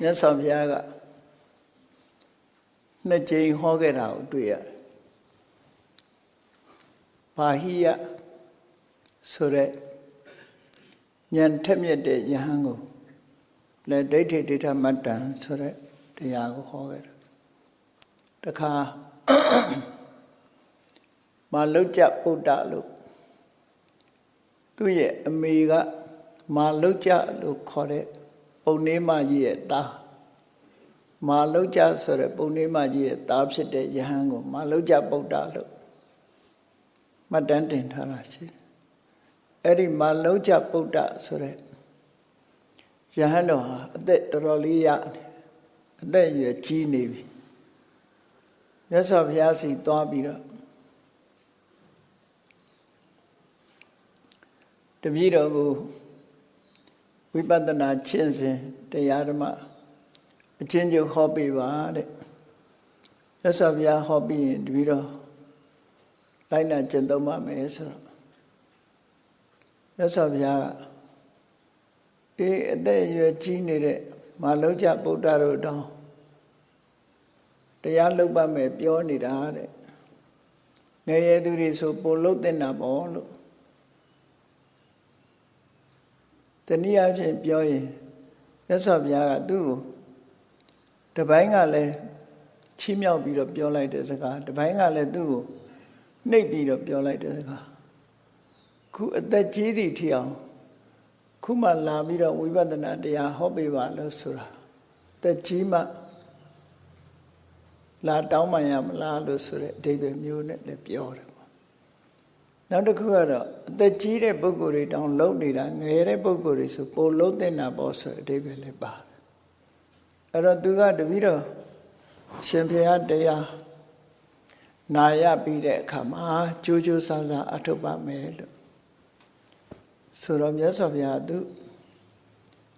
မြတ်စွာဘုရားကနှစ်ကြိမ်ဟောခဲ့တာကိုတွေ့ရတယ်ဘာဟိယဆိုရက်ဉာဏ်ထက်မြက်တဲ့ယဟန်ကိုလည်းဒိဋ္ဌိဒိဋ္ဌမတ္တံဆိုရက်တရားကိုဟောခဲ့တယ်တခါမလုတ်ကြပုဒ္ဒလို့သူ့ရဲ့အမေကမာလုတ်ကြလို့ခေါ်တဲ့ ပုံနေမကြီးရဲ့သားမာလုတ်ကြဆိုတဲ့ပုံနေမကြီးရဲ့သားဖြစ်တဲ့ယဟန်ကိုမာလုတ်ကြပုဒ္ဒလို့မှတ်တမ်းတင်ထားတာရှိတယ်အဲ့ဒီမာလုတ်ကြပုဒ္ဒဆိုတဲ့ယဟန်တော်ဟာအသက်တော်တော်လေးရအသက်အရွယ်ကြီးနေပြီမြတ်စွာဘုရားစီသွားပြီးတော့တပည့်တော်ကို ဝိပဿနာကျင့်စဉ်တရားဓမ္မအချင်းချင်းဟောပြပါတဲ့ရသော်ဘုရားဟောပြီးရင်တပည့်တော်လိုက်နာကျင့်သုံးပါမယ်ဆိုတော့ရသော်ဘုရားကအေးအသက်အရွယ်ကြီးနေတဲ့မလုံးကြဗုဒ္ဓတို့တောင်းတရားလုပ်ပါမယ်ပြောနေတာတဲ့ငယ်ရသူတွေဆိုပို့လို့တင်တာပေါ့လို့ တနည်းအားဖြင့်ပြောရင်မြတ်စွာဘုရားကသူ့ကိုတပိုင်းကလည်းချီးမြှောက်ပြီးတော့ပြောလိုက်တဲ့စကားတပိုင်းကလည်းသူ့ကိုနှိပ်ပြီးတော့ပြောလိုက်တဲ့စကားခုအသက်ကြီးသည့်ထီအောင်ခုမှလာပြီးတော့ဝိပဿနာတရားဟောပေးပါလို့ဆိုတာသက်ကြီးမှလာတောင်းမှရမလားလို့ဆိုတဲ့အဓိပ္ပာယ်မျိုးနဲ့လည်းပြောတယ် နောက်တစ်ခုကတော့အသက်ကြီးတဲ့ပုဂ္ဂိုလ်တွေတောင်လုံနေတာငယ်တဲ့ပုဂ္ဂိုလ်တွေဆိုပိုလုံးတဲ့နာပေါ့ဆိုအဓိပ္ပာယ်လည်းပါတယ်အဲ့တော့သူကတပည့်တော်ရှင်ဖေဟာတရားနာရပြီးတဲ့အခါမှာကြိုးကြိုးဆန်းဆန်းအထုပ်ပါမယ်လို့ဆိုတော့မြတ်စွာဘုရားသူ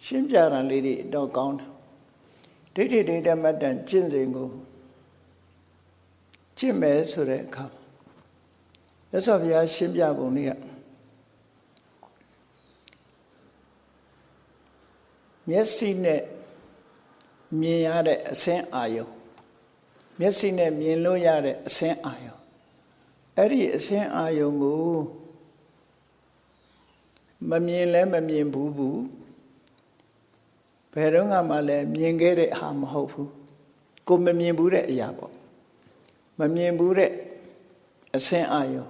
ရှင်းပြတာလေးတွေတော့ကောင်းတယ်ဒိဋ္ဌိဒိဋ္ဌမတ္တန်ကျင့်စဉ်ကိုကျင့်မယ်ဆိုတဲ့အခါ မြတ်စွာဘုရားရှင်းပြပုံလေးကမျက်စိနဲ့မြင်ရတဲ့အဆင်းအာယုံမျက်စိနဲ့မြင်လို့ရတဲ့အဆင်းအာယုံအဲ့ဒီအဆင်းအာယုံကိုမမြင်လဲမမြင်ဘူးဘူးဘယ်တော့မှလည်းမြင်ခဲ့တဲ့ဟာမဟုတ်ဘူးကိုမမြင်ဘူးတဲ့အရာပေါ့မမြင်ဘူးတဲ့အဆင်းအာယုံ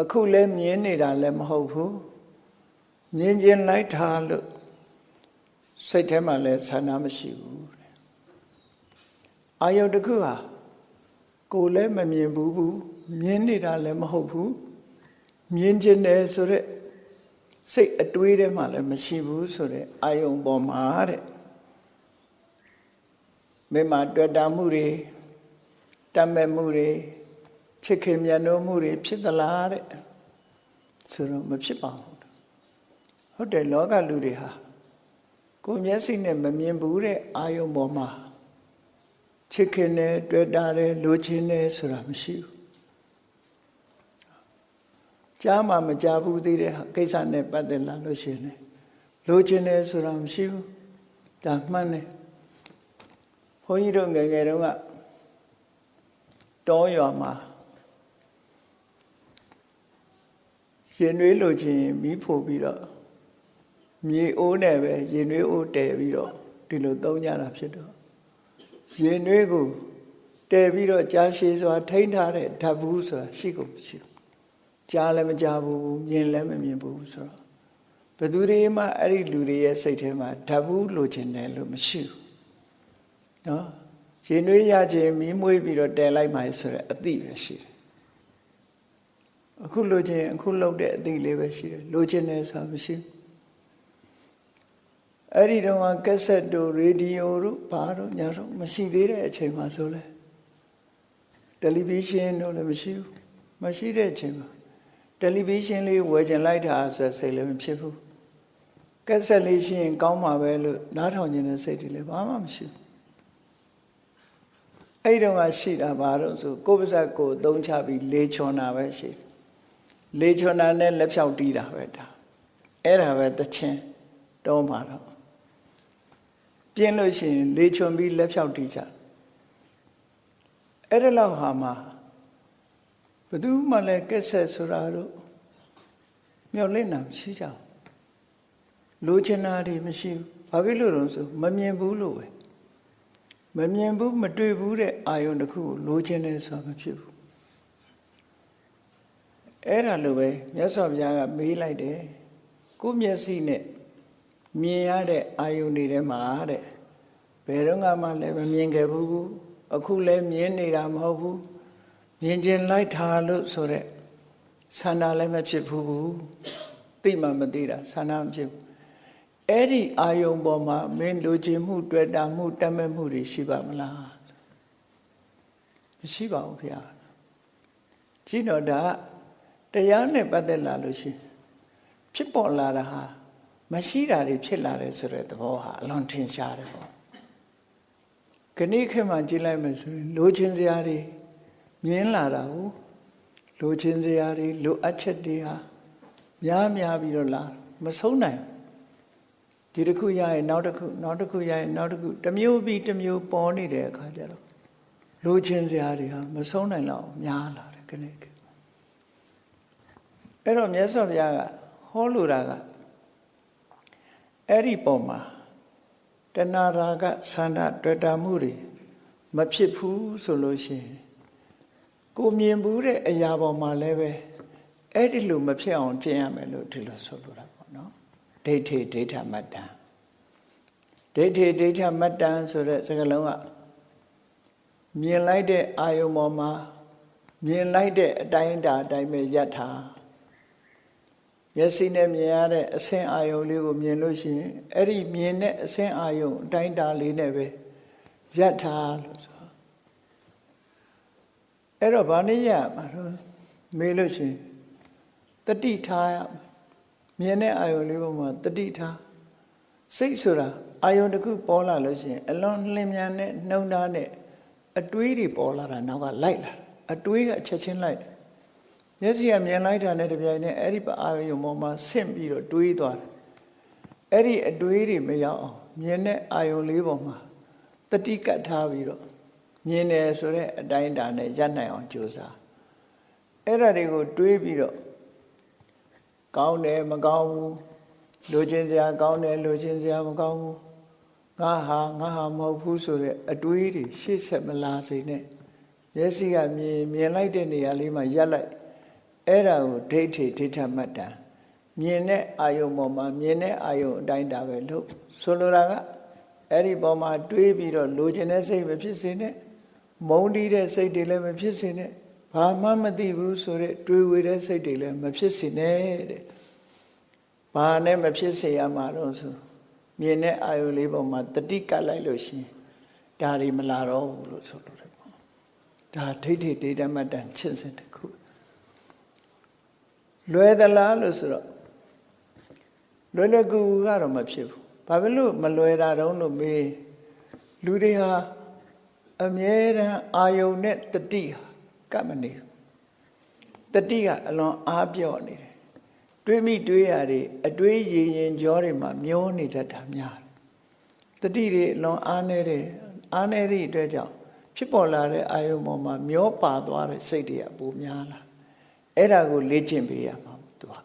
အခုလည်းမြင်နေတာလည်းမဟုတ်ဘူးမြင်ကျင်လိုက်တာလို့စိတ်ထဲမှာလည်းဆန္ဒမရှိဘူးတဲ့အာယုတစ်ခုဟာကိုယ်လည်းမမြင်ဘူးဘူးမြင်နေတာလည်းမဟုတ်ဘူးမြင်ကျင်တယ်ဆိုတော့စိတ်အတွေးထဲမှာလည်းမရှိဘူးဆိုတော့အာယုံပေါ်မှာတဲ့မိမတွေ့တာမှုတွေတတ်မဲ့မှုတွေ ချစ်ခင်မြတ်နိုးမှုတွေဖြစ်သလားတဲ့ဆိုတော့မဖြစ်ပါဘူးဟုတ်တယ်လောကလူတွေဟာကိုယ်မျက်စိနဲ့မမြင်ဘူးတဲ့အာယုံပေါ်မှာချစ်ခင်တယ်တွေ့တာတယ်လိုချင်တယ်ဆိုတာမရှိဘူးကြားမှမကြားဘူးသေးတဲ့ကိစ္စနဲ့ပတ်သက်လာလို့ရှိရင်လိုချင်တယ်ဆိုတာမရှိဘူးဒါမှန်တယ်ဘုန်းကြီးတို့ငယ်ငယ်တုန်းကတောရွာမှာ ရင်နှွေးလိုချင်မီးဖို့ပြီးတော့မြေအိုးနဲ့ပဲရင်နှွေးအိုးတည်ပြီးတော့ဒီလိုသုံးကြတာဖြစ်တော့ရင်နှွေးကိုတည်ပြီးတော့ကြားရှိစွာ ထိန်းထားတဲ့ဓာတ်ဘူးဆိုတာရှိကုန်မရှိဘူးကြားလည်းမကြားဘူးမြင်လည်းမမြင်ဘူးဆိုတော့ဘယ်သူတွေမှအဲ့ဒီလူတွေရဲ့စိတ်ထဲမှာဓာတ်ဘူးလိုချင်တယ်လို့မရှိဘူးနော်ရင်နှွေးရခြင်းမီးမွေးပြီးတော့တည်လိုက်မှဆိုရအတိပဲရှိတယ် အခုလိုချင်အခုလောက်တဲ့အသည့်လေးပဲရှိတယ်လိုချင်တယ်ဆိုတာမရှိဘူးအဲ့ဒီတော့ကက်ဆက်တို့ရေဒီယိုတို့ဘာတို့ညာတို့မရှိသေးတဲ့အချိန်မှာဆိုလဲတယ်လီဗီရှင်းတို့လည်းမရှိဘူးမရှိတဲ့အချိန်မှာတယ်လီဗီရှင်းလေးဝယ်ကျင်လိုက်တာဆိုစိတ်လည်းမဖြစ်ဘူးကက်ဆက်လေးရှင်းကောင်းမှာပဲလို့နားထောင်ခြင်းနဲ့စိတ်တွေလည်းဘာမှမရှိဘူးအဲ့တော့ကရှိတာဘာလို့ဆိုကိုယ်ပါဇက်ကိုသုံးချပြီးလေချွန်တာပဲရှိတယ် လေချွန်တာနဲ့လက်ဖြောက်တီးတာပဲဒါအဲ့ဒါပဲတချင်းတော့မှာတော့ပြင်းလို့ရှိရင်လေချွန်ပြီးလက်ဖြောက်တီးကြအဲ့ဒါလောက်ဟာမှာဘယ်သူမှလည်းကက်ဆက်ဆိုတာတော့မျောလင့်တာမရှိကြဘူးလိုချင်တာတွေမရှိဘူးဘာဖြစ်လို့လဲဆိုမမြင်ဘူးလို့ပဲမမြင်ဘူးမတွေ့ဘူးတဲ့အာယုန်တစ်ခုကိုလိုချင်တယ်ဆိုတာမဖြစ်ဘူး အဲ့ဒါလိုပဲမြတ်စွာဘုရားကမေးလိုက်တယ်ကိုယ့်မျက်စိနဲ့မြင်ရတဲ့အာယုန်တွေထဲမှာတဲ့ဘယ်တော့မှလည်းမမြင်ခဲ့ဘူးအခုလည်းမြင်နေတာမဟုတ်ဘူးမြင်ကျင်လိုက်တာလို့ဆိုတဲ့ဆန္ဒလည်းမဖြစ်ဘူးသိမှမသိတာဆန္ဒမဖြစ်ဘူးအဲ့ဒီအာယုံပေါ်မှာမင်းလိုချင်မှုတွေ့တာမှုတတ်မဲ့မှုတွေရှိပါမလားမရှိပါဘူးဗျာကြည့်တော့ဒါ တရားနဲ့ပတ်သက်လာလို့ရှိရင်ဖြစ်ပေါ်လာတာဟာမရှိတာတွေဖြစ်လာတယ်ဆိုတဲ့သဘောဟာအလွန်ထင်ရှားတယ်ပေါ့ခဏခေတ်မှကြည့်လိုက်မယ်ဆိုရင်လိုချင်စရာတွေမြင်လာတာဟုတ်လိုချင်စရာတွေလိုအပ်ချက်တွေဟာများများပြီးတော့လာမဆုံးနိုင်ဒီတစ်ခုရရင်နောက်တစ်ခုနောက်တစ်ခုရရင်နောက်တစ်ခုတစ်မျိုးပြီးတစ်မျိုးပေါ်နေတဲ့အခါကျတော့လိုချင်စရာတွေဟာမဆုံးနိုင်တော့များလာတယ်ခဏခေတ် အဲ့တော့မြတ်စွာဘုရားကဟောလိုတာကအဲ့ဒီပုံမှာတဏှာရာဂဆန္ဒတွေ့တာမှုတွေမဖြစ်ဘူးဆိုလို့ရှိရင်ကိုမြင်ဘူးတဲ့အရာပေါ်မှာလည်းပဲအဲ့ဒီလိုမဖြစ်အောင်ကျင့်ရမယ်လို့ဒီလိုဆိုလိုတာပေါ့နော်ဒိဋ္ဌိဒိဋ္ဌမတ္တံဒိဋ္ဌိဒိဋ္ဌမတ္တံဆိုတဲ့စကားလုံးကမြင်လိုက်တဲ့အာယုံပေါ်မှာမြင်လိုက်တဲ့အတိုင်းအတာအတိုင်းပဲယက်ထား မျက်စိနဲ့မြင်ရတဲ့အဆင်းအာယုံလေးကိုမြင်လို့ရှိရင်အဲ့ဒီမြင်တဲ့အဆင်းအာယုံအတိုင်းအတာလေးနဲ့ပဲယက်ထားလို့ဆိုအဲ့တော့ဗာနေရမှာတော့မေးလို့ရှိရင်တတိထားရမြင်တဲ့အာယုံလေးပေါ်မှာတတိထားစိတ်ဆိုတာအာယုံတစ်ခုပေါ်လာလို့ရှိရင်အလွန်လင်းမြန်တဲ့နှုံသားနဲ့အတွေးတွေပေါ်လာတာနောက်ကလိုက်လာအတွေးကချက်ချင်းလိုက်တယ် မျက်စိကမြင်လိုက်တာနဲ့တပြိုင်နက်အဲ့ဒီအာယုံပေါ်မှာဆင့်ပြီးတော့တွေးသွားတယ်အဲ့ဒီအတွေးတွေမရောက်အောင်မြင်တဲ့အာယုံလေးပေါ်မှာတတိကတ်ထားပြီးတော့မြင်တယ်ဆိုတဲ့အတိုင်းအတာနဲ့ရပ်နိုင်အောင်ကြိုးစားအဲ့ဒါတွေကိုတွေးပြီးတော့ကောင်းတယ်မကောင်းဘူးလိုချင်စရာကောင်းတယ်လိုချင်စရာမကောင်းဘူးငါဟာငါဟာမဟုတ်ဘူးဆိုတဲ့အတွေးတွေရှေ့ဆက်မလာစေနဲ့မျက်စိကမြင်မြင်လိုက်တဲ့နေရာလေးမှာရပ်လိုက် အဲ့ဒါကိုဒိဋ္ဌိဒိဋ္ဌမတ္တံမြင်တဲ့အာယုံပေါ်မှာမြင်တဲ့အာယုံအတိုင်းတာပဲလို့ဆိုလိုတာကအဲ့ဒီပေါ်မှာတွေးပြီးတော့လိုချင်တဲ့စိတ်မဖြစ်စေနဲ့မုန်းတီးတဲ့စိတ်တွေလည်းမဖြစ်စေနဲ့ဘာမှမသိဘူးဆိုတဲ့တွေးဝေတဲ့စိတ်တွေလည်းမဖြစ်စေနဲ့တဲ့ဘာနဲ့မဖြစ်စေရမှာတော့ဆိုမြင်တဲ့အာယုလေးပေါ်မှာတတိကတ်လိုက်လို့ရှိရင်ဒါတွေမလာတော့ဘူးလို့ဆိုလို့တယ်ပေါ့ဒါဒိဋ္ဌိဒိဋ္ဌမတ္တန်ချစ်စဉ်တစ်ခု လွယ်သလားလို့ဆိုတော့လွယ်လွယ်ကူကူကတော့မဖြစ်ဘူးဘာဖြစ်လို့မလွယ်တာတုံးလို့မေးလူတွေဟာအမြဲတမ်းအာယုန်နဲ့တတိဟာကပ်မနေဘူးတတိကအလွန်အားပြော့နေတယ်တွေးမိတွေးရတွေအတွေးရင်ရင်ကြောတွေမှာမျောနေတတ်တာများတယ်တတိတွေအလွန်အားနေတယ်အားနေသည့်အတွက်ကြောင့်ဖြစ်ပေါ်လာတဲ့အာယုံပေါ်မှာမျောပါသွားတဲ့စိတ်တွေကပိုများလာ အဲ့ဒါကိုလေ့ကျင့်ပေးရမှာသူက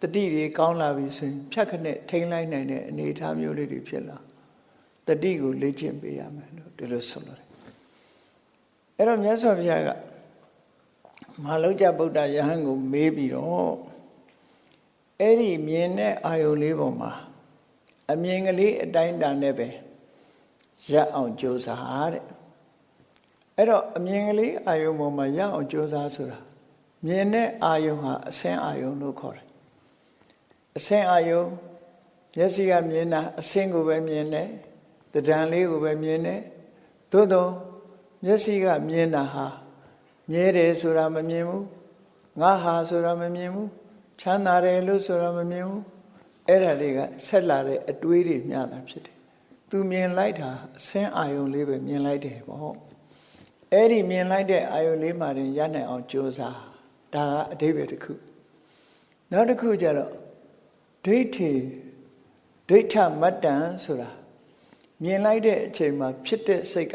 တတိတွေကောင်းလာပြီဆိုရင်ဖြတ်ခနဲ့ထိန်းလိုက်နိုင်တဲ့အနေအထားမျိုးလေးတွေဖြစ်လာတတိကိုလေ့ကျင့်ပေးရမယ်လို့ဒီလိုဆိုလို့အဲ့တော့မြတ်စွာဘုရားကမဟာလောက်ကြဗုဒ္ဓယဟန်ကိုမေးပြီးတော့အဲ့ဒီမြင်တဲ့အာယုလေးပေါ်မှာအမြင်ကလေးအတိုင်းတန်နဲ့ပဲရပ်အောင်ကြိုးစားတဲ့အဲ့တော့အမြင်ကလေးအာယုပေါ်မှာရပ်အောင်ကြိုးစားဆိုတာ မြင်တဲ့အာယုဟာအစင်းအာယုလို့ခေါ်တယ်အစင်းအာယုမျက်စိကမြင်တာအစင်းကိုပဲမြင်တယ်တဒံလေးကိုပဲမြင်တယ်သို့တော့မျက်စိကမြင်တာဟာမြဲတယ်ဆိုတာမမြင်ဘူးငါဟာဆိုတာမမြင်ဘူးချမ်းသာတယ်လို့ဆိုတာမမြင်ဘူးအဲ့ဒါတွေကဆက်လာတဲ့အတွေးတွေမျှတာဖြစ်တယ်သူမြင်လိုက်တာအစင်းအာယုံလေးပဲမြင်လိုက်တယ်ပေါ့အဲ့ဒီမြင်လိုက်တဲ့အာယုံလေးမှရင်ရနိုင်အောင်ကြိုးစား ဒါကအတိပ္ပယ်တစ်ခုနောက်တစ်ခုကျတော့ဒိဋ္ဌိဒိဋ္ဌမတ္တံဆိုတာမြင်လိုက်တဲ့အချိန်မှာဖြစ်တဲ့စိတ်က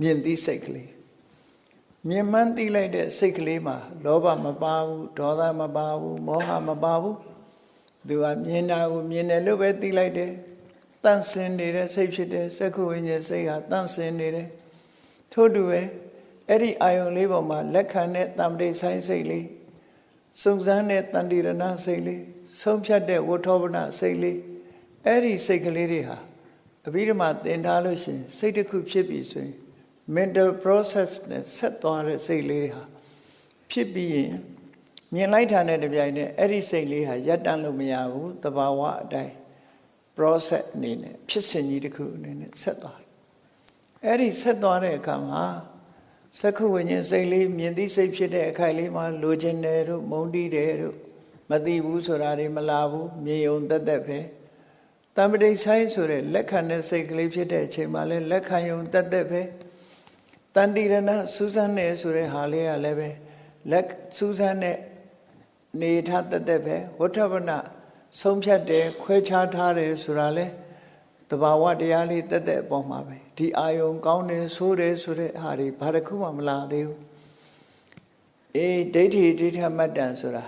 မြင်သိစိတ်ကလေးမြင်မှန်းသိလိုက်တဲ့စိတ်ကလေးမှာလောဘမပါဘူးဒေါသမပါဘူးမောဟမပါဘူးသူကမြင်တာကိုမြင်တယ်လို့ပဲသိလိုက်တယ်တန့်စင်နေတဲ့စိတ်ဖြစ်တဲ့စက္ခုဝိညာဉ်စိတ်ဟာတန့်စင်နေတယ်ထို့တူပဲအဲ့ဒီအာယုံလေးပေါ်မှာလက်ခံတဲ့တမ္ပတိဆိုင်စိတ်လေး စုံစမ်းတဲ့တန်တိရဏစိတ်လေးဆုံးဖြတ်တဲ့ဝဋ္ဌောပနစိတ်လေးအဲ့ဒီစိတ်ကလေးတွေဟာအဘိဓမ္မာသင်ထားလို့ရှရင်စိတ်တစ်ခုဖြစ်ပြီဆိုရင် mental process နဲ့ဆက်သွားတဲ့စိတ်လေးတွေဟာဖြစ်ပြီးရင်မြင်လိုက်တာနဲ့တပြိုင်နက်အဲ့ဒီစိတ်လေးဟာရပ်တန့်လို့မရဘူးတဘာဝအတိုင်း process အနေနဲ့ဖြစ်စဉ်ကြီးတစ်ခုအနေနဲ့ဆက်သွားတယ်အဲ့ဒီဆက်သွားတဲ့အခါမှာ သက္ခုဝိညာဉ်စိတ်လေးမြင်သိစိတ်ဖြစ်တဲ့အခိုက်လေးမှာလိုချင်တယ်တို့မုန်းတီးတယ်တို့မသိဘူးဆိုတာတွေမလာဘူးမြင်ုံတက်တက်ပဲတမ္ပတိဆိုင်ဆိုတဲ့လက်ခံတဲ့စိတ်ကလေးဖြစ်တဲ့အချိန်မှာလဲလက်ခံယုံတက်တက်ပဲတန်တိရဏစူးစမ်းနေဆိုတဲ့ဟာလေးကလည်းပဲလက်စူးစမ်းတဲ့နေထားတက်တက်ပဲဝဋ္ဌပနဆုံးဖြတ်တယ်ခွဲခြားထားတယ်ဆိုတာလဲတဘာဝတရားလေးတက်တက်အပေါ်မှာပဲ ဒီအာယုံကောင်းတယ်ဆိုးတယ်ဆိုတဲ့ဟာတွေဘာတစ်ခုမှမလာသေးဘူးအေးဒိဋ္ဌိဒိဋ္ဌမတ္တံဆိုတာ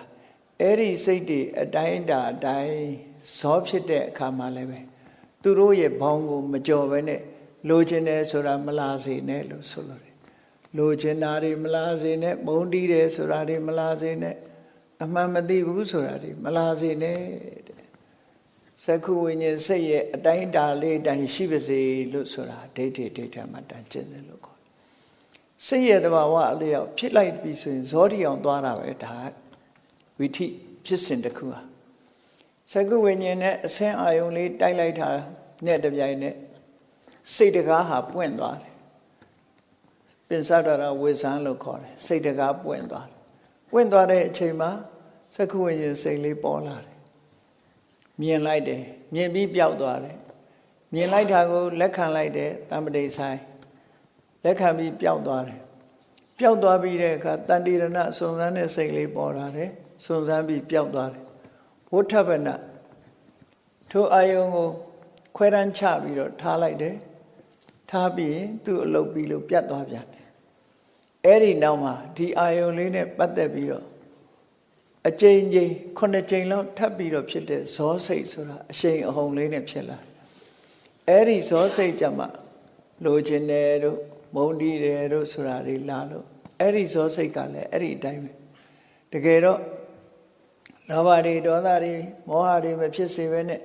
အဲ့ဒီစိတ်တွေအတိုင်းတာအတိုင်းဇောဖြစ်တဲ့အခါမှာလည်းပဲသူတို့ရဲ့ဘောင်းကိုမကြော်ပဲနဲ့လိုချင်တယ်ဆိုတာမလာစေနဲ့လို့ဆိုလိုတယ်လိုချင်တာတွေမလာစေနဲ့မုန်းတီးတယ်ဆိုတာတွေမလာစေနဲ့အမှန်မသိဘူးဆိုတာတွေမလာစေနဲ့တဲ့ သက္ခုဝိညာဉ်စိတ်ရဲ့အတိုင်းအတာလေးအတိုင်းရှိပါစေလို့ဆိုတာဒိဋ္ဌိဒိဋ္ဌမတ္တကျင့်တယ်လို့ခေါ်တယ်စိတ်ရဲ့တဘာဝအလျောက်ဖြစ်လိုက်ပြီဆိုရင်ဇောတိအောင်သွားတာပဲဒါဝိထိဖြစ်စဉ်တစ်ခုဟာသက္ကုဝိညာဉ်နဲ့အဆင်းအာယုံလေးတိုက်လိုက်တာနဲ့တပြိုင်နက်စိတ်တကားဟာပွင့်သွားတယ်ပင်စဒရဝေဇန်လို့ခေါ်တယ်စိတ်တကားပွင့်သွားတယ်ပွင့်သွားတဲ့အချိန်မှာသက္ကုဝိညာဉ်စိတ်လေးပေါ်လာတယ် မြင်လိုက်တယ်မြင်ပြီးပျောက်သွားတယ်မြင်လိုက်တာကိုလက်ခံလိုက်တယ်တမ္ပတိဆိုင်လက်ခံပြီးပျောက်သွားတယ်ပျောက်သွားပြီးတဲ့အခါတန်တိရဏစုံစမ်းတဲ့စိတ်လေးပေါ်လာတယ်စုံစမ်းပြီးပျောက်သွားတယ်ဝဋ္ဌပနထိုအာယုံကိုခွဲတန်းချပြီးတော့ထားလိုက်တယ်ထားပြီးရင်သူ့အလုပ်ပြီးလို့ပြတ်သွားပြန်တယ်အဲ့ဒီနောက်မှာဒီအာယုံလေးနဲ့ပတ်သက်ပြီးတော့ အကြိမ်ကြိမ်ခုနှစ်ကြိမ်လောက်ထပ်ပြီးတော့ဖြစ်တဲ့ဇောစိတ်ဆိုတာအရှိန်အဟုန်လေးနဲ့ဖြစ်လာအဲ့ဒီဇောစိတ်ကြမှာလိုချင်တယ်တို့မုန်းတီးတယ်တို့ဆိုတာတွေလာလို့အဲ့ဒီဇောစိတ်ကလည်းအဲ့ဒီအတိုင်းပဲတကယ်တော့လောဘတွေဒေါသတွေမောဟတွေမဖြစ်စေဘဲနဲ့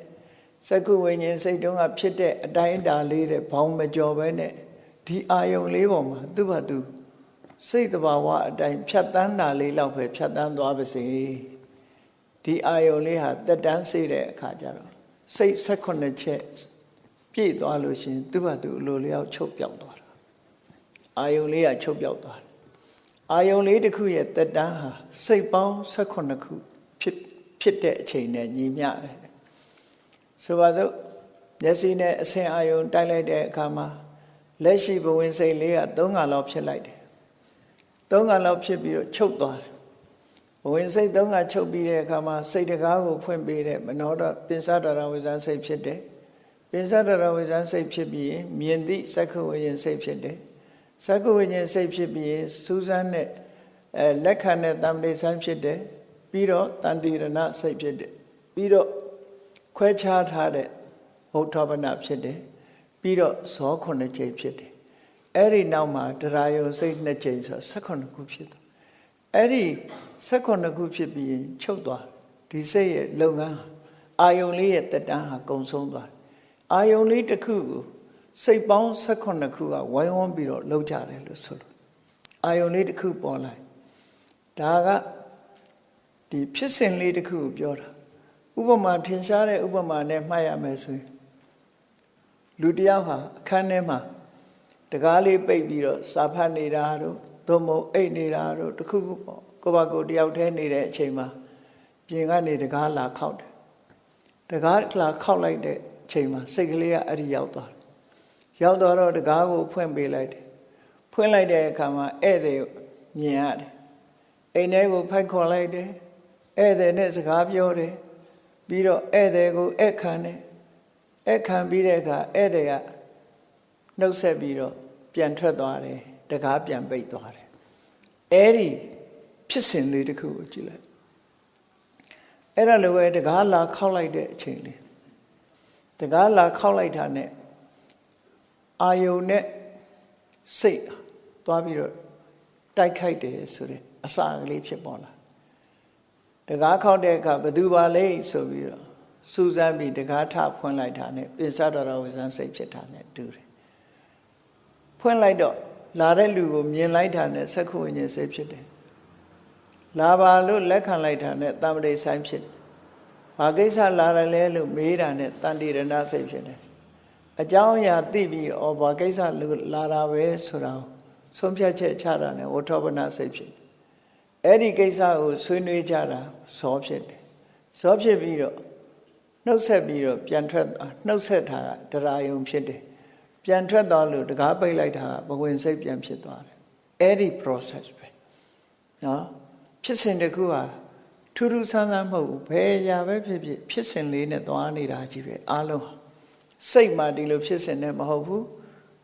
စက္ကုဝိညာဉ်စိတ်တုံးကဖြစ်တဲ့အတိုင်းအတာလေးတဲ့ဘောင်မကျော်ဘဲနဲ့ဒီအာယုံလေးပေါ်မှာသူ့ဘာသူ စိတ်တဘာဝအတိုင်းဖြတ်တန်းတာလေးလောက်ပဲဖြတ်တန်းသွားပါစေဒီအာယုံလေးဟာတက်တန်းစေတဲ့အခါကျတော့စိတ်16ချက်ပြည့်သွားလို့ရှင်သူ့ဘာသူအလိုလျောက်ချုပ်ပြောက်သွားတာအာယုံလေးကချုပ်ပြောက်သွားတယ်အာယုံလေးတစ်ခုရဲ့တက်တန်းဟာစိတ်ပေါင်း16ခုဖြစ်ဖြစ်တဲ့အချိန်နဲ့ညီမျှတယ်ဆိုပါစို့မျက်စိနဲ့အဆင်အာယုံတိုက်လိုက်တဲ့အခါမှာလက်ရှိဘဝင်စိတ်လေးက၃ခါလောက်ဖြစ်လိုက်တယ် ၃ခါလောက်ဖြစ်ပြီးတော့ချုပ်သွားတယ်ဘဝင်စိတ်၃ခါချုပ်ပြီးတဲ့အခါမှာစိတ်တကားကိုဖွင့်ပေးတဲ့မနောဒပင်စဒရဝိဇ္ဇာစိတ်ဖြစ်တယ်ပင်စဒရဝိဇ္ဇာစိတ်ဖြစ်ပြီးရင်မြင်သည့်စက္ခဝိညာဉ်စိတ်ဖြစ်တယ်စက္ခဝိညာဉ်စိတ်ဖြစ်ပြီးရင်စူးစမ်းတဲ့အဲလက်ခံတဲ့တမ္ပတိဆန်းဖြစ်တယ်ပြီးတော့တန်တိရဏစိတ်ဖြစ်တယ်ပြီးတော့ခွဲခြားထားတဲ့ဘုဒ္ဓဘာနာဖြစ်တယ်ပြီးတော့ဇောခုနှစ်ကြိမ်ဖြစ်တယ် အဲ့ဒီနောက်မှာတရားယုံစိတ်နှစ်ကြိမ်ဆို18ခုဖြစ်သွားအဲ့ဒီ18ခုဖြစ်ပြီးရင်ချုပ်သွားဒီစိတ်ရဲ့လုပ်ငန်းအာယုံလေးရဲ့တက်တန်းဟာကုံဆုံးသွားအာယုံလေးတစ်ခုကိုစိတ်ပေါင်း18ခုကဝိုင်းဝန်းပြီးတော့လှုပ်ကြတယ်လို့ဆိုလို့အာယုံလေးတစ်ခုပေါ်လာဒါကဒီဖြစ်စဉ်လေးတစ်ခုကိုပြောတာဥပမာထင်ရှားတဲ့ဥပမာနဲ့မှတ်ရမယ်ဆိုရင်လူတယောက်ဟာအခန်းထဲမှာ တကားလေးပိတ်ပြီးတော့စာဖတ်နေတာတို့သို့မဟုတ်အိတ်နေတာတို့တခုခုပေါ့ကိုပါကိုတယောက်တည်းနေတဲ့အချိန်မှာပြင်ကနေတကားလာခောက်တယ်တကားလာခောက်လိုက်တဲ့အချိန်မှာစိတ်ကလေးကအဲ့ဒီရောက်သွားတယ်ရောက်သွားတော့တကားကိုဖွင့်ပေးလိုက်တယ်ဖွင့်လိုက်တဲ့အခါမှာဧည့်သည်မြင်ရတယ်အိမ်ထဲကိုဖိုက်ခေါ်လိုက်တယ်ဧည့်သည်နဲ့စကားပြောတယ်ပြီးတော့ဧည့်သည်ကိုဧည့်ခံတယ်ဧည့်ခံပြီးတဲ့အခါဧည့်သည်ကနှုတ်ဆက်ပြီးတော့ ပြန်ထွက်သွားတယ်တကားပြန်ပိတ်သွားတယ်အဲ့ဒီဖြစ်စဉ်လေးတစ်ခုကိုကြည့်လိုက်အဲ့ဒါလည်းပဲတကားလာခောက်လိုက်တဲ့အချိန်လေးတကားလာခောက်လိုက်တာနဲ့အာယုန်နဲ့စိတ်သွားပြီးတော့တိုက်ခိုက်တယ်ဆိုတဲ့အစာကလေးဖြစ်ပေါ်လာတကားခောက်တဲ့အခါဘယ်သူပါလဲဆိုပြီးတော့စူးစမ်းပြီးတကားထဖွင့်လိုက်တာနဲ့ပိစ္ဆဒရဝိဇ္ဇန်စိတ်ဖြစ်တာနဲ့တူတယ် ဖွင့်လိုက်တော့လာတဲ့လူကိုမြင်လိုက်တာနဲ့စက္ခုဝိညာဉ်စိတ်ဖြစ်တယ်လာပါလို့လက်ခံလိုက်တာနဲ့တမ္ပတိဆိုင်ဖြစ်တယ်ဘာကိစ္စလာတယ်လဲလို့မေးတာနဲ့တန်တိရဏစိတ်ဖြစ်တယ်အကြောင်းအရာသိပြီးဩဘာကိစ္စလာတာပဲဆိုတာကိုဆုံးဖြတ်ချက်ချတာနဲ့ဝဋ္ဌပနာစိတ်ဖြစ်တယ်အဲ့ဒီကိစ္စကိုဆွေးနွေးကြတာဇောဖြစ်တယ်ဇောဖြစ်ပြီးတော့နှုတ်ဆက်ပြီးတော့ပြန်ထွက်နှုတ်ဆက်တာကတရားယုံဖြစ်တယ် ပြန်ထွက်သွားလို့တကားပိတ်လိုက်တာကဘဝင်စိတ်ပြန်ဖြစ်သွားတယ်အဲ့ဒီ process ပဲနော်ဖြစ်စဉ်တစ်ခုဟာထူးထူးဆန်းဆန်းမဟုတ်ဘူးဘယ်အရာပဲဖြစ်ဖြစ်ဖြစ်စဉ်လေးနဲ့သွားနေတာကြီးပဲအားလုံးဟာစိတ်မှဒီလိုဖြစ်စဉ်နဲ့မဟုတ်ဘူး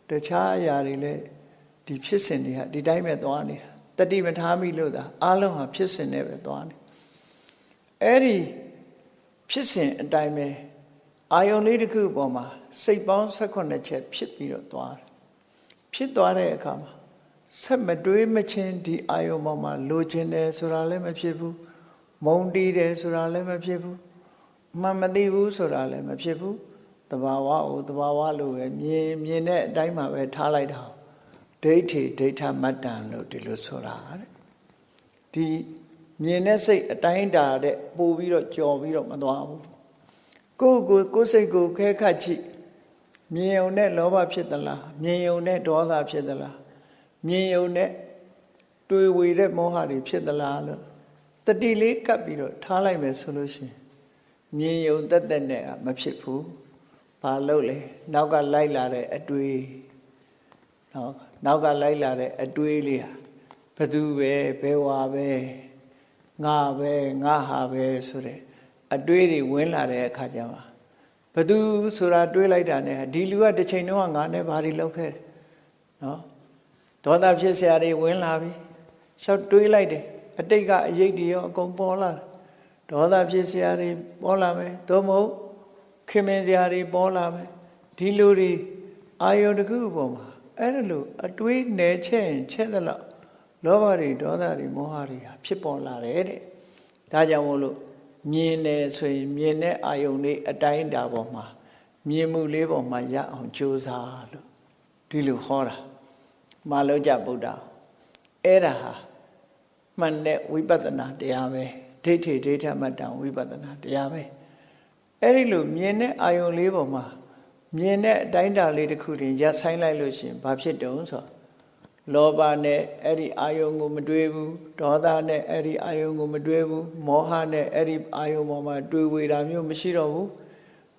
တခြားအရာတွေလည်းဒီဖြစ်စဉ်တွေကဒီတိုင်းပဲသွားနေတာတတိမထားမိလို့သာအားလုံးဟာဖြစ်စဉ်နဲ့ပဲသွားနေအဲ့ဒီဖြစ်စဉ်အတိုင်းပဲ အာယုံလေးတစ်ခုပေါ်မှာစိတ်ပေါင်း18ချက်ဖြစ်ပြီးတော့သွားတယ်ဖြစ်သွားတဲ့အခါမှာဆက်မတွေးမချင်းဒီအာယုံပေါ်မှာလိုချင်တယ်ဆိုတာလည်းမဖြစ်ဘူးမုံတီးတယ်ဆိုတာလည်းမဖြစ်ဘူးမှန်မသိဘူးဆိုတာလည်းမဖြစ်ဘူးတဘာဝကိုတဘာဝလိုပဲမြင်မြင်တဲ့အတိုင်းမှာပဲထားလိုက်တာဒိဋ္ဌိဒိဋ္ဌမတ္တန်လို့ဒီလိုဆိုတာတဲ့ဒီမြင်တဲ့စိတ်အတိုင်းတာတဲ့ပို့ပြီးတော့ကြော်ပြီးတော့မသွားဘူး ကိုယ်ကိုကိုယ်စိတ်ကိုခဲခတ်ချိမြင်ုံနဲ့လောဘဖြစ်သလားမြင်ုံနဲ့ဒေါသဖြစ်သလားမြင်ုံနဲ့တွေးဝေတဲ့မောဟတွေဖြစ်သလားလို့တတိလေးကပ်ပြီးတော့ထားလိုက်မယ်ဆိုလို့ရှိရင်မြင်ုံတက်တက်နဲ့ကမဖြစ်ဘူးဘာလို့လဲနောက်ကလိုက်လာတဲ့အတွေးနော်နောက်ကလိုက်လာတဲ့အတွေးလေးဟာဘသူပဲဘဲဝါပဲငါပဲငါဟာပဲဆိုတဲ့ အတွေးတွေဝင်လာတဲ့အခါကျမှဘသူဆိုတာတွေးလိုက်တာ ਨੇ ဒီလူကတစ်ချိန်တော့ငါနဲ့ဘာတွေလုပ်ခဲ့တယ်နော်ဒေါသဖြစ်စရာတွေဝင်လာပြီရှောက်တွေးလိုက်တယ်အတိတ်ကအရေးတွေရောအကုန်ပေါ်လာဒေါသဖြစ်စရာတွေပေါ်လာမယ်သို့မဟုတ်ခင်မင်စရာတွေပေါ်လာမယ်ဒီလူတွေအာယုန်တစ်ခုပေါ်မှာအဲ့ဒါလို့အတွေးနယ်ချက်ရင်ချက်သလောက်လောဘတွေဒေါသတွေမောဟတွေဟာဖြစ်ပေါ်လာတယ်တဲ့ဒါကြောင့်မို့လို့ မြင်တယ်ဆိုရင်မြင်တဲ့အာယုန်လေးအတိုင်းအတာပေါ်မှာမြင်မှုလေးပေါ်မှာရအောင်ကြိုးစားလို့ဒီလိုဟောတာမလောကြဗုဒ္ဓအဲ့ဒါဟာမှန်တဲ့ဝိပဿနာတရားပဲဒိဋ္ဌိဒိဋ္ဌမတ္တံဝိပဿနာတရားပဲအဲ့ဒီလိုမြင်တဲ့အာယုန်လေးပေါ်မှာမြင်တဲ့အတိုင်းအတာလေးတစ်ခုတည်းရပ်ဆိုင်လိုက်လို့ရှိရင်ဘာဖြစ်တုံးဆိုတော့ လောဘနဲ့အဲ့ဒီအာယုံကိုမတွေးဘူးဒေါသနဲ့အဲ့ဒီအာယုံကိုမတွေးဘူးမောဟနဲ့အဲ့ဒီအာယုံပေါ်မှာတွေးဝေတာမျိုးမရှိတော့ဘူး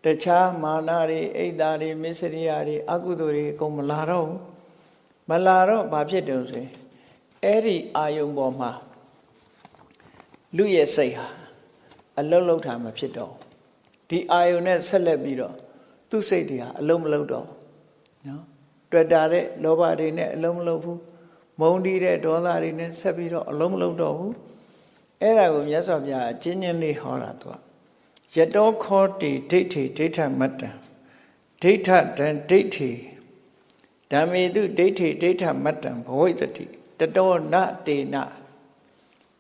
တခြားမာနတွေအိတ်သားတွေမစ္စရိယတွေအကုသိုလ်တွေအကုန်မလာတော့ဘူးမလာတော့ဘာဖြစ်တုံးဆိုရင်အဲ့ဒီအာယုံပေါ်မှာလူရဲ့စိတ်ဟာအလုံးလုံးထားမှာဖြစ်တော့ဒီအာယုံနဲ့ဆက်လက်ပြီးတော့သူ့စိတ်တွေဟာအလုံးမလုံးတော့နော် တွေ့တာတဲ့လောဘတွေနဲ့အလုံးမလုံးဘူးမုန်းတီးတဲ့ဒေါသတွေနဲ့ဆက်ပြီးတော့အလုံးမလုံးတော့ဘူးအဲ့ဒါကိုမြတ်စွာဘုရားအချင်းချင်းလေးဟောတာသူကယတောခောတိဒိဋ္ဌိဒိဋ္ဌမတ္တံဒိဋ္ဌတံဒိဋ္ဌိဓမ္မေတုဒိဋ္ဌိဒိဋ္ဌမတ္တံဘဝိတတိတတောနတေန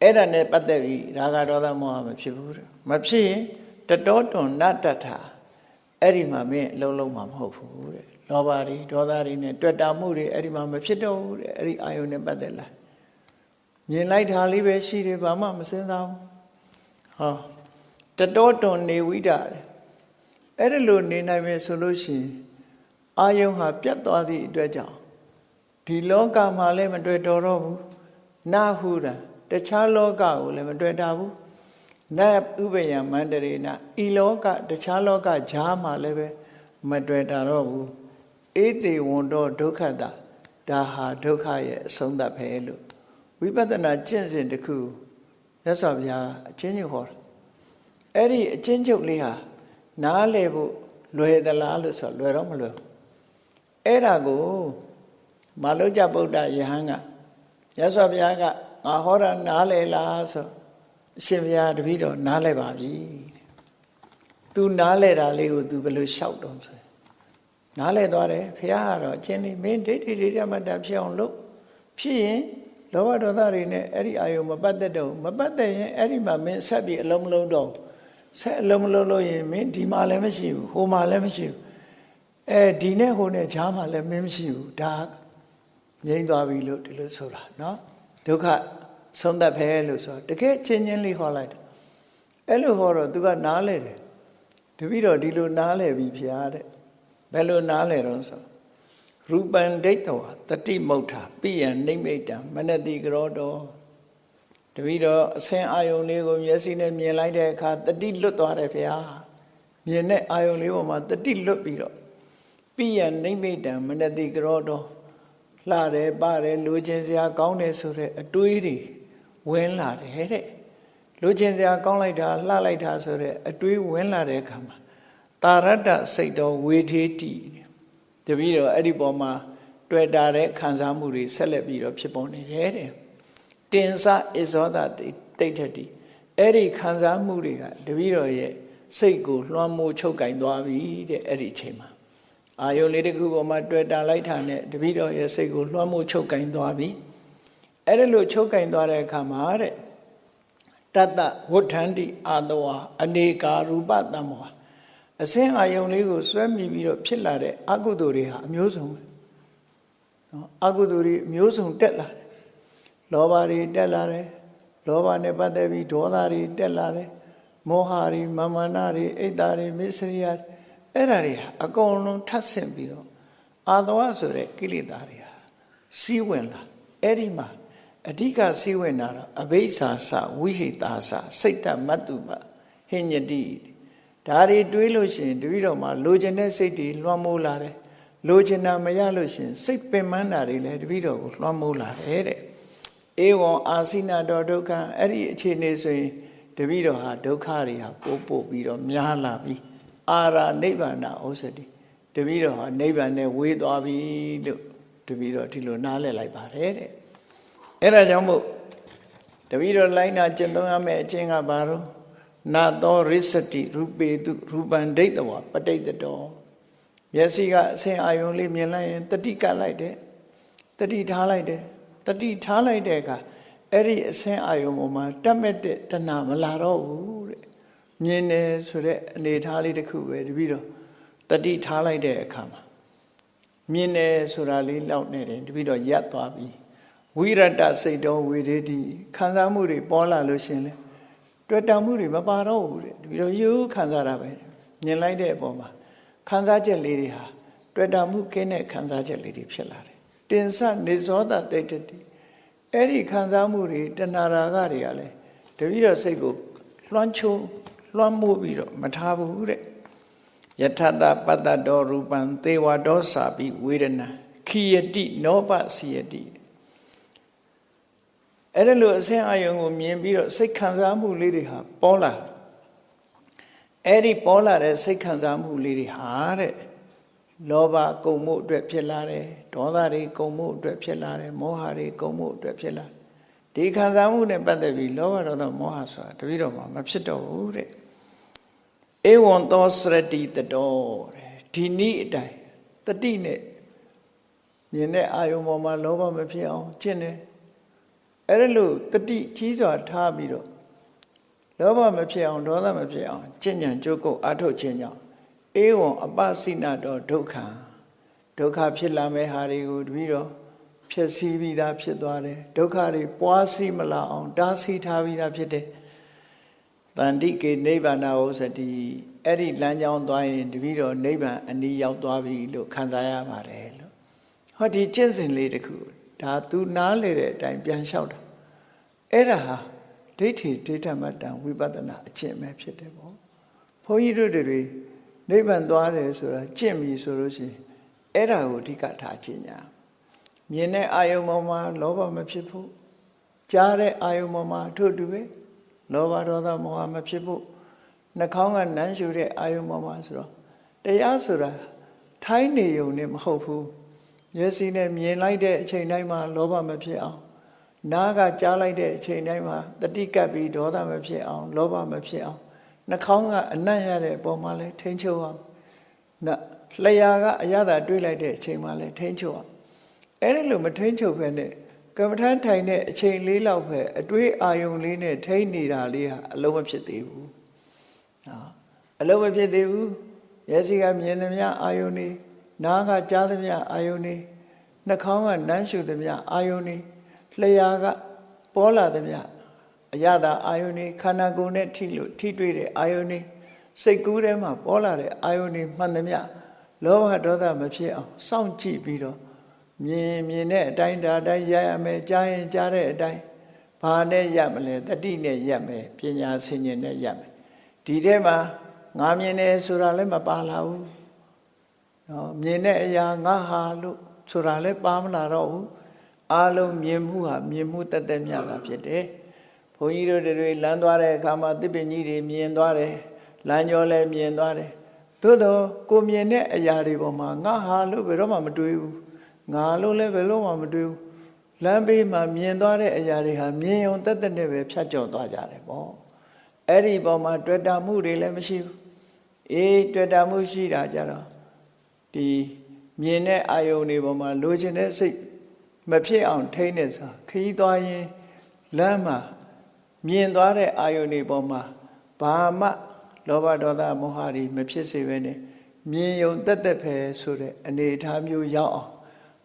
အဲ့ဒါနဲ့ပတ်သက်ပြီးရာဂဒေါသမောဟမဖြစ်ဘူးတဲ့မဖြစ်ရင်တတောတွန်နတ္တထာအဲ့ဒီမှာမင်းအလုံးလုံးမှာမဟုတ်ဘူးတဲ့ လောဘတွေဒေါသတွေနဲ့တွေ့တာမှုတွေအဲ့ဒီမှာမဖြစ်တော့ဘူးတဲ့အဲ့ဒီအာယုန်နဲ့ပတ်သက်လာမြင်လိုက်တာလေးပဲရှိတယ်ဘာမှမစင်စားဘူးဟောတတော်တွန်နေဝိတာတဲ့အဲ့ဒီလိုနေနိုင်မယ်ဆိုလို့ရှိရင်အာယုန်ဟာပြတ်သွားသည့်အတွက်ကြောင့်ဒီလောကမှာလည်းမတွေ့တော်တော့ဘူးနာဟုတာတခြားလောကကိုလည်းမတွေ့တာဘူးနတ်ဥပယံမန္တရေနဤလောကတခြားလောကဈာမှာလည်းပဲမတွေ့တာတော့ဘူး အေးသေးဝန်တော့ဒုက္ခတာဒါဟာဒုက္ခရဲ့အဆုံးသတ်ပဲလို့ဝိပဿနာကျင့်စဉ်တစ်ခုရသော်ဗျာအချင်းချင်းဟောအဲ့ဒီအချင်းချုပ်လေးဟာနားလည်ဖို့လွယ်သလားလို့ဆိုလွယ်တော့မလွယ်အဲ့ဒါကိုမာလုကြဗုဒ္ဓယဟန်ကရသော်ဘုရားကငါဟောတာနားလေလားဆိုအရှင်ဘုရားတပည့်တော်နားလဲပါပြီ။ तू နားလဲတာလေးကို तू ဘယ်လိုလျှောက်တော့ဆိုရင် နားလဲသွားတယ်ဘုရားကတော့အချင်းလေးမင်းဒိဋ္ဌိဒိဋ္ဌမတ္တဖြစ်အောင်လုပ်ဖြစ်ရင်လောဘဒေါသတွေနဲ့အဲ့ဒီအာယုံမပတ်သက်တော့ဘူးမပတ်သက်ရင်အဲ့ဒီမှာမင်းဆက်ပြီးအလုံးမလုံးတော့ဘူးဆက်အလုံးမလုံးလို့ရင်မင်းဒီမှာလည်းမရှိဘူးဟိုမှာလည်းမရှိဘူးအဲဒီနဲ့ဟိုနဲ့ဂျားမှာလည်းမင်းမရှိဘူးဒါငြိမ့်သွားပြီလို့ဒီလိုဆိုတာเนาะဒုက္ခဆုံးသက်ဖဲလို့ဆိုတကယ်ချင်းချင်းလေးဟောလိုက်တယ်အဲ့လိုဟောတော့သူကနားလဲတယ်တပည့်တော်ဒီလိုနားလဲပြီဖျားတဲ့ ဘယ်လိုနားလဲတော့ဆိုရူပံဒိဋ္ဌဝတတိမုဋ္ဌာပိယံနိမိတံမနတိကရောတော်တပည့်တော်အစင်အာယုံလေးကိုမျက်စိနဲ့မြင်လိုက်တဲ့အခါတတိလွတ်သွားတယ်ဗျာမြင်တဲ့အာယုံလေးပေါ်မှာတတိလွတ်ပြီးတော့ပိယံနိမိတံမနတိကရောတော်လှတယ်ပါတယ်လူချင်းစရာကောင်းတယ်ဆိုတဲ့အတွေးတွေဝင်လာတယ်တဲ့လူချင်းစရာကောင်းလိုက်တာလှလိုက်တာဆိုတဲ့အတွေးဝင်လာတဲ့အခါမှာ တာရတ္တစိတ်တော်ဝေထေတိတပည့်တော်အဲ့ဒီပေါ်မှာတွေ့တာတဲ့ခံစားမှုတွေဆက်လက်ပြီးတော့ဖြစ်ပေါ်နေတယ်တဲ့တင်စဣဇောဒတိတ်ထတိအဲ့ဒီခံစားမှုတွေကတပည့်တော်ရဲ့စိတ်ကိုလွှမ်းမိုးချုပ်ကင်သွားပြီတဲ့အဲ့ဒီအချိန်မှာအာယုန်လေးတစ်ခုပေါ်မှာတွေ့တာလိုက်တာနဲ့တပည့်တော်ရဲ့စိတ်ကိုလွှမ်းမိုးချုပ်ကင်သွားပြီအဲ့ဒါလို့ချုပ်ကင်သွားတဲ့အခါမှာတဲ့တတ္တဝဋ္ဌန္တိအာတဝါအနေကာရူပတမ္မော အစင်းအာယုံလေးကိုစွဲမိပြီးတော့ဖြစ်လာတဲ့အကုသိုလ်တွေဟာအမျိုးစုံပဲနော်အကုသိုလ်တွေအမျိုးစုံတက်လာတယ်လောဘတွေတက်လာတယ်လောဘနဲ့ပတ်သက်ပြီးဒေါသတွေတက်လာတယ်မောဟတွေမာမနာတွေအိတ်တာတွေမစ္စရိယတွေအဲ့ဒါတွေဟာအကုန်လုံးထပ်ဆင့်ပြီးတော့အာသဝဆိုတဲ့ကိလေသာတွေဟာစီးဝင်လာအဲ့ဒီမှာအဓိကစီးဝင်တာတော့အဘိဓါစဝိဟိတာစစိတ်တမတ္တုပဟိညတိ ဒါတွေတွေးလို့ရှိရင်တပည့်တော်မှာလိုချင်တဲ့စိတ်တွေလွှမ်းမိုးလာတယ်လိုချင်တာမရလို့ရှိရင်စိတ်ပင်ပန်းတာတွေလည်းတပည့်တော်ကိုလွှမ်းမိုးလာတယ်တဲ့ဧဝံအာစိနာတော်ဒုက္ခအဲ့ဒီအခြေအနေဆိုရင်တပည့်တော်ဟာဒုက္ခတွေဟာပို့ပို့ပြီးတော့များလာပြီအာရာနိဗ္ဗာန်ဩစတိတပည့်တော်ဟာနိဗ္ဗာန်နဲ့ဝေးသွားပြီလို့တပည့်တော်ဒီလိုနားလည်လိုက်ပါတယ်တဲ့အဲ့ဒါကြောင့်မို့တပည့်တော်လိုင်းနာကျင့်သုံးရမယ့်အကျင့်ကဘာလို့ နာသောရစ္စတိရူပေတုရူပံဒိဋ္ဌဝပဋိတ္တတော်မျက်စိကအဆင်အာယုံလေးမြင်လိုက်ရင်တတိကလိုက်တယ်တတိထားလိုက်တယ်တတိထားလိုက်တဲ့အခါအဲ့ဒီအဆင်အာယုံပေါ်မှာတတ်မဲ့တဲ့တဏမလာတော့ဘူးတဲ့မြင်တယ်ဆိုတဲ့အနေထားလေးတစ်ခုပဲတပြီးတော့တတိထားလိုက်တဲ့အခါမှာမြင်တယ်ဆိုတာလေးလောက်နေတယ်တပြီးတော့ရပ်သွားပြီဝိရတစိတ်တော်ဝေဒေတိခံစားမှုတွေပေါ်လာလို့ရှင်လေ တွေ့တာမှုတွေမပါတော့ဘူးတဲ့ဒီလိုရိုးခံစားတာပဲမြင်လိုက်တဲ့အပေါ်မှာခံစားချက်လေးတွေဟာတွေ့တာမှုကင်းတဲ့ခံစားချက်လေးတွေဖြစ်လာတယ်တင်စနေဇောတာတိတ်တတိအဲ့ဒီခံစားမှုတွေတဏှာရာဂတွေကလည်းတပည့်တော်စိတ်ကိုလွှမ်းချိုးလွှမ်းမိုးပြီးတော့မထားဘူးတဲ့ယထတပတ္တတော်ရူပံသေဝတော်စာပိဝေဒနာခိယတိနောပစီယတိ အဲ့ဒါလိုအစင်းအာယုံကိုမြင်ပြီးတော့စိတ်ခံစားမှုလေးတွေဟာပေါ်လာအဲ့ဒီပေါ်လာတဲ့စိတ်ခံစားမှုလေးတွေဟာတဲ့လောဘကုံမှုအတွက်ဖြစ်လာတယ်ဒေါသတွေကုံမှုအတွက်ဖြစ်လာတယ်မောဟတွေကုံမှုအတွက်ဖြစ်လာဒီခံစားမှုနဲ့ပတ်သက်ပြီးလောဘဒေါသမောဟဆိုတာတပည့်တော်မှာမဖြစ်တော့ဘူးတဲ့ဧဝံသောစရတိတတော်တဲ့ဒီနည်းအတိုင်းတတိနဲ့မြင်တဲ့အာယုံပေါ်မှာလောဘမဖြစ်အောင်ကျင့်တယ် အဲ့ဒါလို့တတိကြီးစွာထားပြီးတော့လောဘမဖြစ်အောင်ဒေါသမဖြစ်အောင်ကျင့်ကြံကြိုးကုပ်အထုတ်ခြင်းကြောင့်ဧဝံအပစိနတော်ဒုက္ခဒုက္ခဖြစ်လာမဲ့ဟာတွေကိုတပည့်တော်ဖြစ်စီပြီးသားဖြစ်သွားတယ်ဒုက္ခတွေပွားစီမလာအောင်တားဆီးထားပြီးသားဖြစ်တယ်တန်တိကေနိဗ္ဗာန်ဩစတိအဲ့ဒီလမ်းကြောင်းသွားရင်တပည့်တော်နိဗ္ဗာန်အနည်းရောက်သွားပြီလို့ခံစားရပါတယ်လို့ဟောဒီကျင့်စဉ်လေးတစ်ခု ဒါသူနားလေတဲ့အတိုင်းပြန်လျှောက်တာအဲ့ဒါဟာဒိဋ္ဌိဒိဋ္ဌမတ္တဝိပဿနာအကျင့်ပဲဖြစ်တယ်ပေါ့ဘုန်းကြီးတို့တွေနိဗ္ဗာန်သွားတယ်ဆိုတာကျင့်ပြီဆိုလို့ရှိရင်အဲ့ဒါကိုအဓိကထားကျင့်ညာမြင်တဲ့အာယုံပေါ်မှာလောဘမဖြစ်ဖို့ကြားတဲ့အာယုံပေါ်မှာထို့တူပဲလောဘဒေါသမောဟမဖြစ်ဖို့နှာခေါင်းကနမ်းရှူတဲ့အာယုံပေါ်မှာဆိုတော့တရားဆိုတာထိုင်းနေုံနဲ့မဟုတ်ဘူး မျက်စိနဲ့မြင်လိုက်တဲ့အချိန်တိုင်းမှာလောဘမဖြစ်အောင်နားကကြားလိုက်တဲ့အချိန်တိုင်းမှာတတိကပ်ပြီးဒေါသမဖြစ်အောင် လောဘမဖြစ်အောင်နှာခေါင်းကအနံ့ရတဲ့အပေါ်မှာလည်းထိန်းချုပ်အောင်နလျာကအရသာတွေးလိုက်တဲ့အချိန်မှာလည်းထိန်းချုပ်အောင်အဲ့ဒီလိုမထိန်းချုပ်ဘဲနဲ့ကမ္မထမ်းထိုင်တဲ့အချိန်လေးလောက်ပဲအတွေးအာယုံလေးနဲ့ထိန်းနေတာလေးဟာအလုံးမဖြစ်သေးဘူးနော်အလုံးမဖြစ်သေးဘူးမျက်စိကမြင်သမျှအာယုန် နေနားကကြားသမျှအာယုန်နေနှာခေါင်းကနမ်းရှုသမျှအာယုန်နေလျှာကပေါ်လာသမျှအရသာအာယုန်နေခန္ဓာကိုယ်နဲ့ထိလို့ထိတွေ့တဲ့အာယုန်နေစိတ်ကူးထဲမှာပေါ်လာတဲ့အာယုန်နေမှန်သမျှလောဘဒေါသမဖြစ်အောင်စောင့်ကြည့်ပြီးတော့မြင်မြင်တဲ့အတိုင်းဒါအတိုင်းရရမယ်ကြားရင်ကြားတဲ့အတိုင်းဘာနဲ့ရမလဲတတိနဲ့ရမယ်ပညာဆင်ញင်နဲ့ရမယ်ဒီထဲမှာငါမြင်တယ်ဆိုတာလည်းမပါလာဘူး နော်မြင်တဲ့အရာငါဟာလို့ဆိုတာလည်းပါမလာတော့ဘူးအာလုံးမြင်မှုဟာမြင်မှုတက်တက်မြတ်တာဖြစ်တယ်ဘုန်းကြီးတို့တွေလမ်းသွားတဲ့အခါမှာတစ်ပင်ကြီးတွေမြင်သွားတယ်လမ်းကျော်လည်းမြင်သွားတယ်သို့တော့ကိုမြင်တဲ့အရာတွေပေါ်မှာငါဟာလို့ဘယ်တော့မှမတွေးဘူးငါလို့လည်းဘယ်လို့မှမတွေးဘူးလမ်းဘေးမှာမြင်သွားတဲ့အရာတွေဟာမြင်ုံတက်တက်နဲ့ပဲဖြတ်ကျော်သွားကြတယ်ပေါ့အဲ့ဒီပေါ်မှာတွေ့တာမှုတွေလည်းမရှိဘူးအေးတွေ့တာမှုရှိတာကြတော့ ဒီမြင်တဲ့အာယုန်တွေပေါ်မှာလိုချင်တဲ့စိတ်မဖြစ်အောင်ထိန်းနေဆိုတာခရီးသွားရင်လမ်းမှာမြင်သွားတဲ့အာယုန်တွေပေါ်မှာဘာမှလောဘဒေါသမောဟတွေမဖြစ်စေဘဲနဲ့မြင်ယုံတက်တက်ပဲဆိုတဲ့အနေအထားမျိုးရောက်အောင်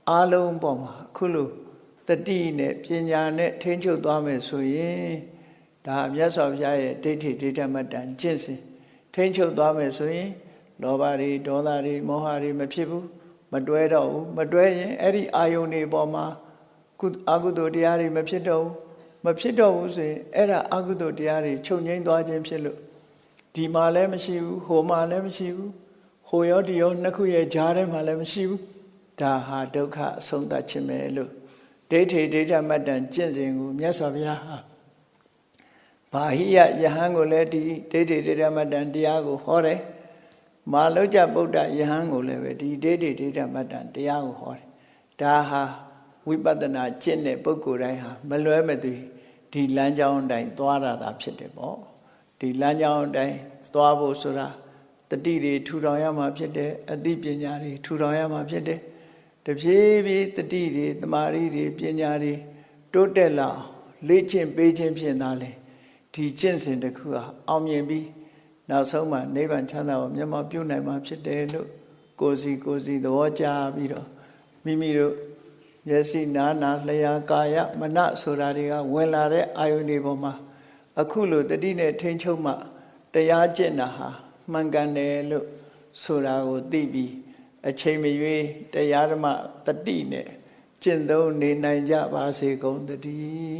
အားလုံးပေါ်မှာအခုလိုတတိနဲ့ပညာနဲ့ထိန်းချုပ်သွားမယ်ဆိုရင်ဒါမြတ်စွာဘုရားရဲ့ဒိဋ္ဌိဒိဋ္ဌမတ္တန်ကျင့်စဉ်ထိန်းချုပ်သွားမယ်ဆိုရင် လောဘတွေဒေါသတွေမောဟတွေမဖြစ်ဘူးမတွဲတော့ဘူးမတွဲရင်အဲ့ဒီအာယုန်တွေပေါ်မှာကုအကုသိုလ်တရားတွေမဖြစ်တော့ဘူးမဖြစ်တော့ဘူးဆိုရင်အဲ့ဒါအကုသိုလ်တရားတွေချုပ်ငိမ့်သွားခြင်းဖြစ်လို့ဒီမှာလည်းမရှိဘူးဟိုမှာလည်းမရှိဘူးဟိုရောဒီရောနှစ်ခုရဲ့ကြားထဲမှာလည်းမရှိဘူးဒါဟာဒုက္ခအဆုံးသတ်ခြင်းပဲလို့ဒိဋ္ဌိဒိဋ္ဌမတ္တန်ကျင့်စဉ်ကိုမြတ်စွာဘုရားဟာဘာဟိယယဟန်ကိုလည်းဒီဒိဋ္ဌိဒိဋ္ဌမတ္တန်တရားကိုဟောတယ် မာလုကြဗုဒ္ဓယဟန်ကိုလည်းပဲဒီဒိဋ္ဌိဒိဋ္ဌမတ္တန်တရားကိုဟောတယ်ဒါဟာဝိပဿနာကျင့်တဲ့ပုဂ္ဂိုလ်တိုင်းဟာမလွဲမသွေဒီလမ်းကြောင်းအတိုင်းသွားရတာဖြစ်တယ်ပေါ့ဒီလမ်းကြောင်းအတိုင်းသွားဖို့ဆိုတာတတိတွေထူထောင်ရမှာဖြစ်တယ်အသိပညာတွေထူထောင်ရမှာဖြစ်တယ်တဖြည်းဖြည်းတတိတွေတမာရီတွေပညာတွေတိုးတက်လာအောင်လေ့ကျင့်ပေးခြင်းဖြင့်သာလေဒီကျင့်စဉ်တစ်ခုဟာအောင်မြင်ပြီး နောက်ဆုံးမှာနိဗ္ဗာန်ချမ်းသာကိုမျက်မှောက်ပြုနိုင်မှာဖြစ်တယ်လို့ကိုယ်စီကိုယ်စီသဘောကျပြီးတော့မိမိတို့မျက်စိနားနာလျှာကာယမနဆိုတာတွေကဝင်လာတဲ့အာယုန်တွေပေါ်မှာအခုလိုတတိနဲ့ထိန်းချုပ်မှတရားကျင့်တာဟာမှန်ကန်တယ်လို့ဆိုတာကိုသိပြီးအချိန်မရွေးတရားဓမ္မတတိနဲ့ကျင့်သုံးနေနိုင်ကြပါစေကုန်သတည်း